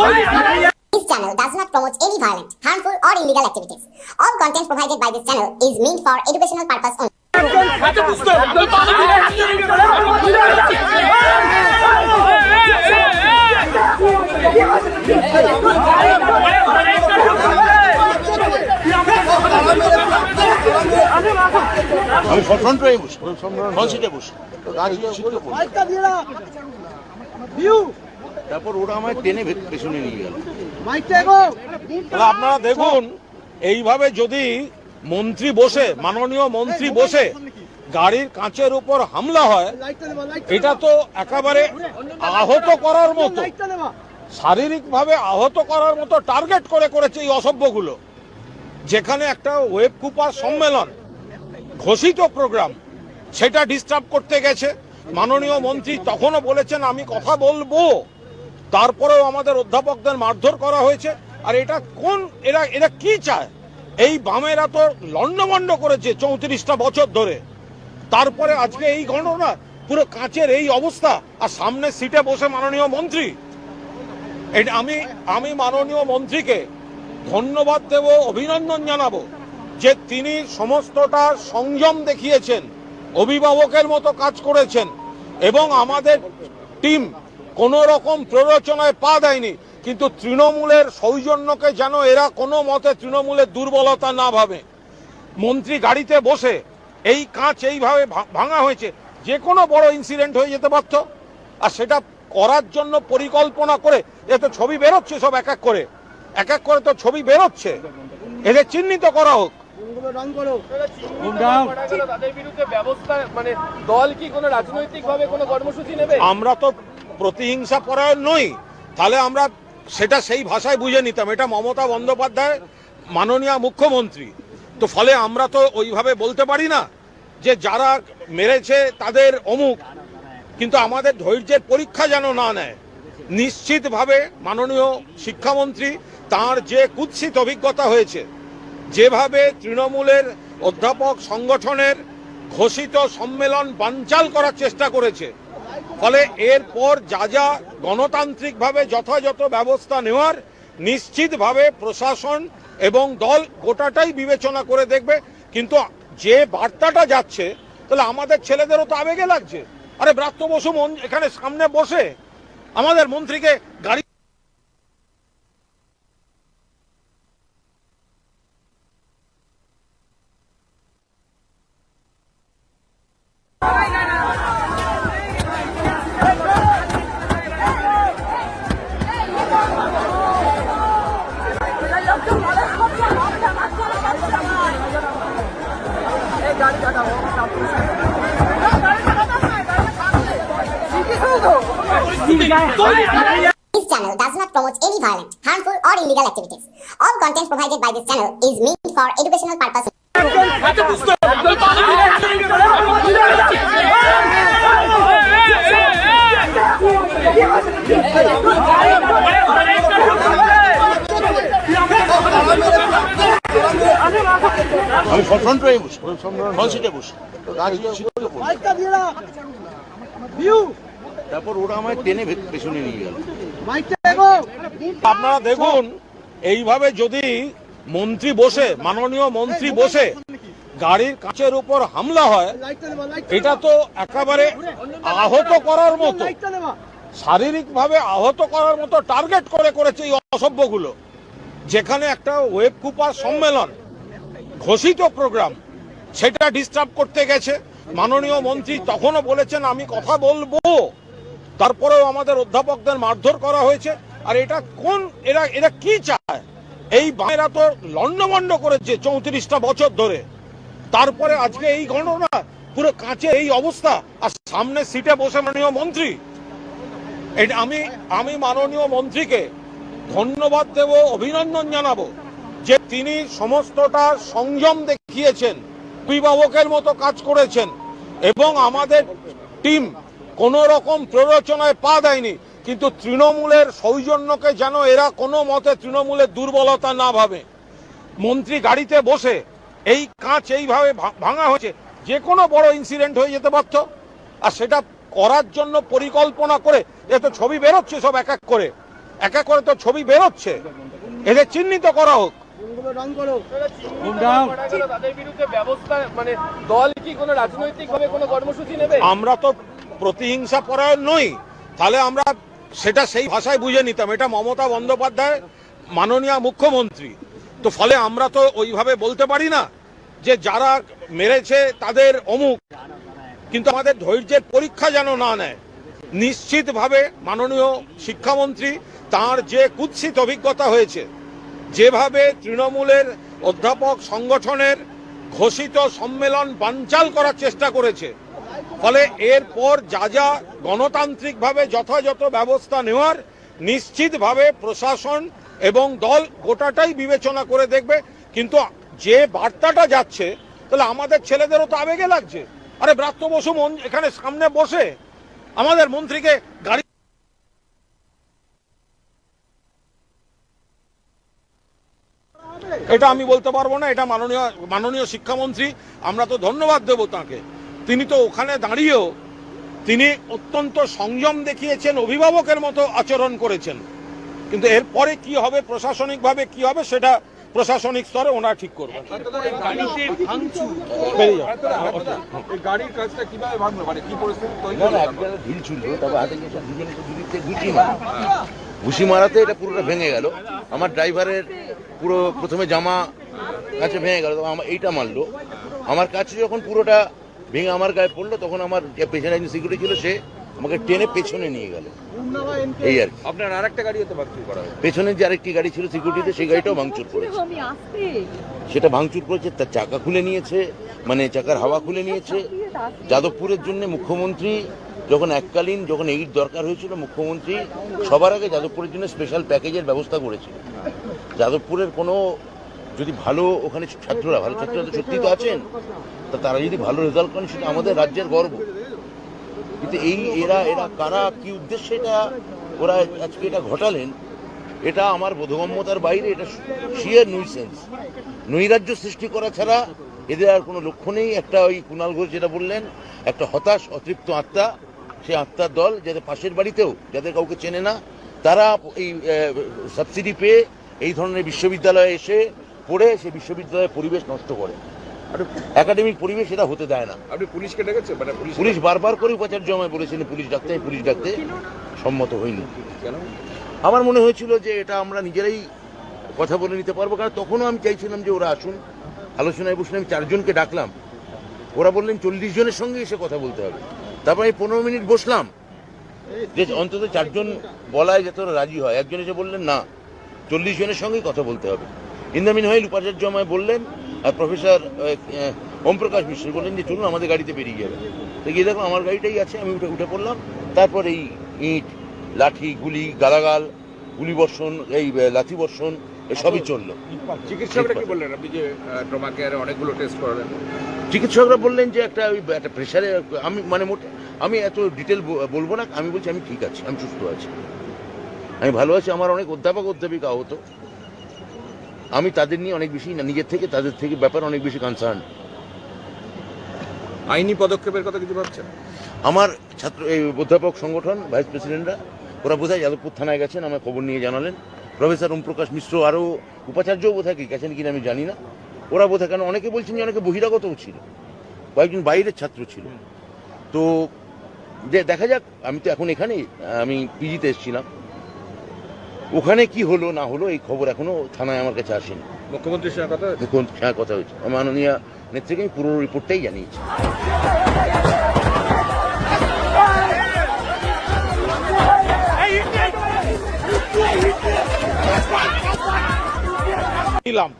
This channel does not promote any violent, harmful, or illegal activities. All content provided by this channel is meant for educational purpose only. আমি front রয়ে বসি front সিটে বসি গাড়ি সিটে বসি তারপর ওরা আমায় টেনে পেছনে নিয়ে গেল। তাহলে আপনারা দেখুন এইভাবে যদি মন্ত্রী বসে মাননীয় মন্ত্রী বসে গাড়ির কাঁচের উপর হামলা হয় এটা তো একেবারে আহত করার মতো। শারীরিকভাবে আহত করার মতো টার্গেট করে করেছে এই অসভ্যগুলো যেখানে একটা ওয়েব কুপার সম্মেলন ঘোষিত প্রোগ্রাম সেটা ডিস্টার্ব করতে গেছে। মাননীয় মন্ত্রী তখনও বলেছেন আমি কথা বলব। তারপরেও আমাদের অধ্যাপকদের মারধর করা হয়েছে। আর এটা কোন, এরা এরা কি চায়? এই বামেরা তো লন্ডমন্ড করেছে চৌত্রিশটা বছর ধরে। তারপরে আজকে এই ঘটনা, পুরো কাঁচের এই অবস্থা, আর সামনে সিটে বসে মাননীয় মন্ত্রী। এটা আমি আমি মাননীয় মন্ত্রীকে ধন্যবাদ দেব, অভিনন্দন জানাব যে তিনি সমস্তটা সংযম দেখিয়েছেন, অভিভাবকের মতো কাজ করেছেন, এবং আমাদের টিম কোন রকম প্ররোচনায় পা দেয়নি। কিন্তু তৃণমূলের সৌজন্যকে যেন এরা কোনো মতে তৃণমূলের দুর্বলতা না ভাবে। মন্ত্রী গাড়িতে বসে এই কাঁচ এইভাবে ভা- ভাঙা হয়েছে যে কোনো বড় ইনসিডেন্ট হয়ে যেতে পারত। আর সেটা করার জন্য পরিকল্পনা করে এ তো ছবি বেরোচ্ছে সব এক এক করে। এক এক করে তো ছবি বেরোচ্ছে। এদের চিহ্নিত করা হোক। তাদের বিরুদ্ধে ব্যবস্থা মানে দল কি কোনো রাজনৈতিক কোনো কর্মসূচি নেবে? আমরা তো প্রতিহিংসা পরায়ণ নই। তাহলে আমরা সেটা সেই ভাষায় বুঝে নিতাম। এটা মমতা বন্দ্যোপাধ্যায় মাননীয় মুখ্যমন্ত্রী। তো ফলে আমরা তো ওইভাবে বলতে পারি না যে যারা মেরেছে তাদের অমুক। কিন্তু আমাদের ধৈর্যের পরীক্ষা যেন না নেয়, নিশ্চিতভাবে মাননীয় শিক্ষামন্ত্রী তার যে কুৎসিত অভিজ্ঞতা হয়েছে, যেভাবে তৃণমূলের অধ্যাপক সংগঠনের ঘোষিত সম্মেলন বানচাল করার চেষ্টা করেছে ফলে এরপর যা যা গণতান্ত্রিকভাবে যথাযথ ব্যবস্থা নেওয়ার, নিশ্চিতভাবে প্রশাসন এবং দল গোটাটাই বিবেচনা করে দেখবে। কিন্তু যে বার্তাটা যাচ্ছে, তাহলে আমাদের ছেলেদেরও তো আবেগে লাগছে। আরে ব্রাত্য বসু এখানে সামনে বসে। আমাদের মন্ত্রীকে গাড়ি This channel does not promote any violent, harmful, or illegal activities. All content provided by this channel is meant for educational purpose only. আমি ফ্রন্ট রয়ে বসি ফ্রন্ট সিটে বসি বসি তারপর ওরা আমায় টেনে পেছনে নিয়ে গেল। আপনারা দেখুন, এইভাবে যদি মন্ত্রী বসে, মাননীয় মন্ত্রী বসে গাড়ির কাঁচের উপর হামলা হয়, এটা তো একেবারে আহত করার মতো, শারীরিকভাবে আহত করার মতো টার্গেট করে করেছে এই অসভ্যগুলো। যেখানে একটা ওয়েব কুপার সম্মেলন ঘোষিত প্রোগ্রাম, সেটা ডিস্টার্ব করতে গেছে। মাননীয় মন্ত্রী তখনও বলেছেন, আমি কথা বলব। তারপরেও আমাদের অধ্যাপকদের মারধর করা হয়েছে। আর এটা কোন এরা এরা কি চায়? এই বামেরা তো লন্ডমন্ড করেছে চৌত্রিশটা বছর ধরে। তারপরে আজকে এই ঘটনা, পুরো কাঁচে এই অবস্থা, আর সামনে সিটে বসে মাননীয় মন্ত্রী। এটা আমি আমি মাননীয় মন্ত্রীকে ধন্যবাদ দেব, অভিনন্দন জানাব যে তিনি সমস্তটা সংযম দেখিয়েছেন, অভিভাবকের মতো কাজ করেছেন, এবং আমাদের টিম কোন রকম প্ররোচনায় পা দেয়নি। কিন্তু তৃণমূলের সৌজন্যকে যেন এরা কোনো মতে তৃণমূলের দুর্বলতা না ভাবে। মন্ত্রী গাড়িতে বসে এই কাঁচ এইভাবে ভাঙা হয়েছে যে কোনো বড় ইনসিডেন্ট হয়ে যেতে পারত। আর সেটা করার জন্য পরিকল্পনা করে এ তো ছবি বেরোচ্ছে সব এক এক করে। এক এক করে তো ছবি বেরোচ্ছে। এদের চিহ্নিত করা হোক। করা গেল, তাদের বিরুদ্ধে ব্যবস্থা মানে দল কি কোনো রাজনৈতিক ভাবে কোনো কর্মসূচি নেবে? আমরা তো প্রতিহিংসা পরায়ণ নই। তাহলে আমরা সেটা সেই ভাষায় বুঝে নিতাম। এটা মমতা বন্দ্যোপাধ্যায় মাননীয় মুখ্যমন্ত্রী। তো ফলে আমরা তো ওইভাবে বলতে পারি না যে যারা মেরেছে তাদের অমুক। কিন্তু আমাদের ধৈর্যের পরীক্ষা যেন না নেয়, নিশ্চিতভাবে মাননীয় শিক্ষামন্ত্রী তার যে কুৎসিত অভিজ্ঞতা হয়েছে, যেভাবে তৃণমূলের অধ্যাপক সংগঠনের ঘোষিত সম্মেলন বানচাল করার চেষ্টা করেছে ফলে এরপর যা যা গণতান্ত্রিকভাবে যথাযথ ব্যবস্থা নেওয়ার নিশ্চিতভাবে প্রশাসন এবং দল গোটাটাই বিবেচনা করে দেখবে। কিন্তু যে বার্তাটা যাচ্ছে, তাহলে আমাদের ছেলেদেরও তো আবেগে লাগছে। আরে ব্রাত্য বসু এখানে সামনে বসে আমাদের মন্ত্রীকে গাড়ি এটা আমি বলতে পারব না, এটা মাননীয় মাননীয় শিক্ষামন্ত্রী, আমরা তো ধন্যবাদ দেবো তাকে। তিনি তো ওখানে দাঁড়িয়েও তিনি অত্যন্ত সংযম দেখিয়েছেন, অভিভাবকের মতো আচরণ করেছেন। কিন্তু এরপরে কি হবে, প্রশাসনিকভাবে কি হবে, সেটা প্রশাসনিক স্তরে ওনারা ঠিক করবেন। ঘুষি মারাতে এটা পুরোটা ভেঙে গেল। আমার ড্রাইভারের পুরো প্রথমে জামা কাছে ভেঙে গেল এইটা মারলো। আমার কাছে যখন পুরোটা ভেঙে আমার গায়ে পড়ল তখন আমার যে পেছনে একজন সিকিউরিটি ছিল সে আমাকে টেনে পেছনে নিয়ে গেল। এই আর আপনার আর একটা গাড়িও তো ভাঙচুর করা পেছনে যে আরেকটি গাড়ি ছিল সিকিউরিটিতে সেই গাড়িটাও ভাঙচুর করেছে। আমি সেটা ভাঙচুর করেছে তার চাকা খুলে নিয়েছে মানে চাকার হাওয়া খুলে নিয়েছে। যাদবপুরের জন্য মুখ্যমন্ত্রী যখন এককালীন যখন এইট দরকার হয়েছিল মুখ্যমন্ত্রী সবার আগে যাদবপুরের জন্য স্পেশাল প্যাকেজের ব্যবস্থা করেছিল। যাদবপুরের কোনো যদি ভালো ওখানে ছাত্ররা ভালো ছাত্ররা তো সত্যি তো আছেন। তা তারা যদি ভালো রেজাল্ট করেন সেটা আমাদের রাজ্যের গর্ব। কিন্তু এই এরা এরা কারা কি উদ্দেশ্যে এটা ওরা আজকে এটা ঘটালেন এটা আমার বোধগম্যতার বাইরে এটা শিয়ার নুইসেন্স নৈরাজ্য সৃষ্টি করা ছাড়া এদের আর কোনো লক্ষ্য নেই। একটা ওই কুণাল ঘোষ যেটা বললেন একটা হতাশ অতৃপ্ত আত্মা সেই আত্মার দল যাদের পাশের বাড়িতেও যাদের কাউকে চেনে না তারা এই সাবসিডি পেয়ে এই ধরনের বিশ্ববিদ্যালয়ে এসে পড়ে সে বিশ্ববিদ্যালয়ের পরিবেশ নষ্ট করে। একাডেমিক পরিবেশ এটা হতে দেয় না। আপনি পুলিশকে ডেকেছেন? মানে পুলিশ পুলিশ বারবার করে উপাচার্য আমায় বলেছিলেন পুলিশ ডাকতে পুলিশ ডাকতে। সম্মত হইনি। কেন? আমার মনে হয়েছিল যে এটা আমরা নিজেরাই কথা বলে নিতে পারব কারণ তখনও আমি চাইছিলাম যে ওরা আসুন। আলোচনায় বসলে আমি চারজনকে ডাকলাম। ওরা বললেন চল্লিশ জনের সঙ্গে এসে কথা বলতে হবে। তারপর আমি পনেরো মিনিট বসলাম। যে অন্তত চারজন বলায় যাতে ওরা রাজি হয়। একজন এসে বললেন না চল্লিশ জনের সঙ্গেই কথা বলতে হবে। ইন্দামিন হয়ে উপাচার্য আমায় বললেন আর প্রফেসর ওম প্রকাশ মিশ্র বললেন যে চলুন আমাদের গাড়িতে বেরিয়ে যাবে তো গিয়ে দেখো আমার গাড়িটাই আছে আমি উঠে উঠে পড়লাম। তারপর এই ইট লাঠি গুলি গালাগাল গুলি বর্ষণ এই লাঠি বর্ষণ এসবই চলল। চিকিৎসকরা কি বললেন? আপনি যে অনেকগুলো টেস্ট করালেন। চিকিৎসকরা বললেন যে একটা ওই একটা প্রেশারে আমি মানে মোটে আমি এত ডিটেল বলব না আমি বলছি আমি ঠিক আছি আমি সুস্থ আছি। আমি ভালো আছি আমার অনেক অধ্যাপক অধ্যাপিকা আহত। আমি তাদের নিয়ে অনেক বেশি না নিজের থেকে তাদের থেকে ব্যাপার অনেক বেশি কনসার্ন আইনি পদক্ষেপের কথা কিছু ভাবছেন? আমার ছাত্র এই অধ্যাপক সংগঠন ভাইস প্রেসিডেন্টরা ওরা বোধহয় যাদবপুর থানায় গেছেন আমার খবর নিয়ে জানালেন। প্রফেসর ওমপ্রকাশ মিশ্র আরও উপাচার্যও বোধহয় কি গেছেন কিনা আমি জানি না। ওরা বোধহয় কেন অনেকে বলছেন যে অনেকে বহিরাগতও ছিল। কয়েকজন বাইরের ছাত্র ছিল। তো যে দেখা যাক আমি তো এখন এখানে আমি পিজিতে এসেছিলাম। ওখানে কি হলো না হলো এই খবর এখনও থানায় আমার কাছে আসেনি। মুখ্যমন্ত্রীর সঙ্গে কথা হয়েছে? মুখ্যমন্ত্রীর সঙ্গে কথা হয়েছে। মাননীয় নেত্রীকে আমি পুরো রিপোর্টটাই জানিয়েছি। দিলাম